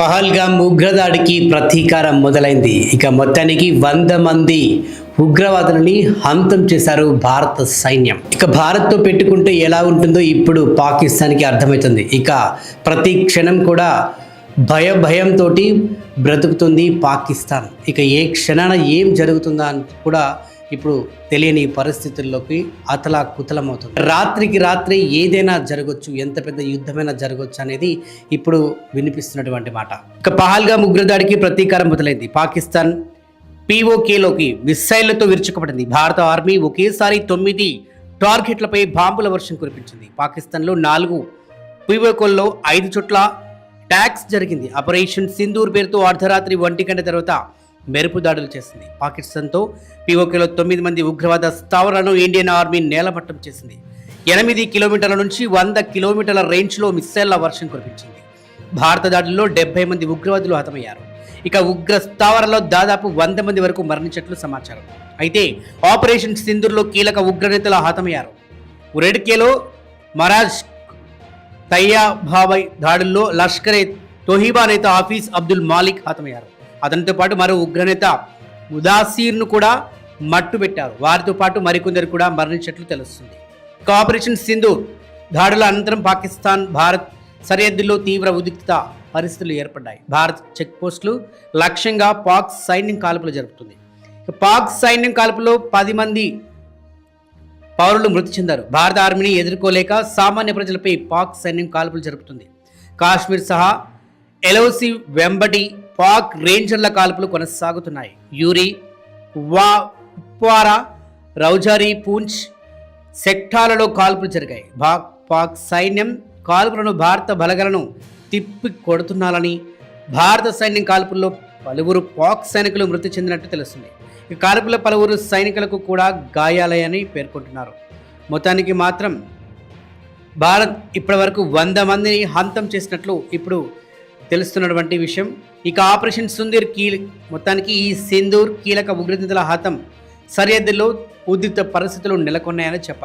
పహల్గామ్ ఉగ్రదాడికి ప్రతీకారం మొదలైంది. ఇక మొత్తానికి వంద మంది ఉగ్రవాదులని హంతం చేశారు భారత సైన్యం. ఇక భారత్తో పెట్టుకుంటే ఎలా ఉంటుందో ఇప్పుడు పాకిస్తాన్కి అర్థమవుతుంది. ఇక ప్రతి క్షణం కూడా భయ భయంతో బ్రతుకుతుంది పాకిస్తాన్. ఇక ఏ క్షణాన ఏం జరుగుతుందా అని కూడా ఇప్పుడు తెలియని పరిస్థితుల్లోకి అతలా కుతలమవుతుంది రాత్రికి రాత్రి ఏదైనా జరగవచ్చు ఎంత పెద్ద యుద్ధమైనా జరగవచ్చు అనేది ఇప్పుడు వినిపిస్తున్నటువంటి మాట. ఇక పహాల్గా ముగ్గురుదాడికి ప్రతీకారం మొదలైంది. పాకిస్తాన్ పీఓకేలోకి మిస్సైళ్ళతో విరుచుకుపడింది. భారత ఆర్మీ ఒకేసారి తొమ్మిది టార్గెట్లపై బాంబుల వర్షం కురిపించింది. పాకిస్తాన్లో నాలుగు పీఓకోల్లో ఐదు చోట్ల ట్యాక్స్ జరిగింది. ఆపరేషన్ సింధూర్ పేరుతో అర్ధరాత్రి ఒంటి గంట తర్వాత మెరుపు దాడులు చేసింది. పాకిస్తాన్తో పీఓకేలో తొమ్మిది మంది ఉగ్రవాద స్థావరాలను ఇండియన్ ఆర్మీ నేలపట్టం చేసింది. ఎనిమిది కిలోమీటర్ల నుంచి వంద కిలోమీటర్ల రేంజ్లో మిస్సైళ్ళ వర్షం కురిపించింది. భారత దాడుల్లో డెబ్బై మంది ఉగ్రవాదులు హతమయ్యారు. ఇక ఉగ్ర స్థావరాల్లో దాదాపు వంద మంది వరకు మరణించినట్లు సమాచారం. అయితే ఆపరేషన్ సింధూర్లో కీలక ఉగ్రనేతలు హతమయ్యారు. ఉరెడ్కేలో మరాజ్ తయ్యాబాబై దాడుల్లో లష్కరే తోహిబా నేత ఆఫీస్ అబ్దుల్ మాలిక్ హతమయ్యారు. అతనితో పాటు మరో ఉగ్రనేత ముదాసీర్ను కూడా మట్టు పెట్టారు. వారితో పాటు మరికొందరు కూడా మరణించినట్లు తెలుస్తుంది. ఆపరేషన్ సింధు దాడుల అనంతరం పాకిస్తాన్ భారత్ సరిహద్దుల్లో తీవ్ర ఉద్రిక్త పరిస్థితులు ఏర్పడ్డాయి. భారత్ చెక్ పోస్టులు లక్ష్యంగా పాక్ సైన్యం కాల్పులు జరుపుతుంది. పాక్ సైన్యం కాల్పులో పది మంది పౌరులు మృతి చెందారు. భారత ఆర్మీని ఎదుర్కోలేక సామాన్య ప్రజలపై పాక్ సైన్యం కాల్పులు జరుపుతుంది. కాశ్మీర్ సహా ఎల్ఓసి వెంబడి పాక్ రేంజర్ల కాల్పులు కొనసాగుతున్నాయి. యూరి వా ఉప్వారా రౌజారీ పూంచ్ సెక్టాలలో కాల్పులు జరిగాయి. పాక్ పాక్ సైన్యం కాల్పులను భారత బలగలను తిప్పి కొడుతున్నారని భారత సైన్యం కాల్పుల్లో పలువురు పాక్ సైనికులు మృతి చెందినట్టు తెలుస్తుంది. ఈ కాల్పుల్లో పలువురు సైనికులకు కూడా గాయాలయని పేర్కొంటున్నారు. మొత్తానికి మాత్రం భారత్ ఇప్పటివరకు వంద మందిని హంతం చేసినట్లు ఇప్పుడు తెలుస్తున్నటువంటి విషయం. ఇక ఆపరేషన్ సుందీర్ కీ మొత్తానికి ఈ సింధూర్ కీలక ఉగ్రనితుల హతం సరిహద్దులో ఉద్రిక్త పరిస్థితులు నెలకొన్నాయని చెప్పాలి.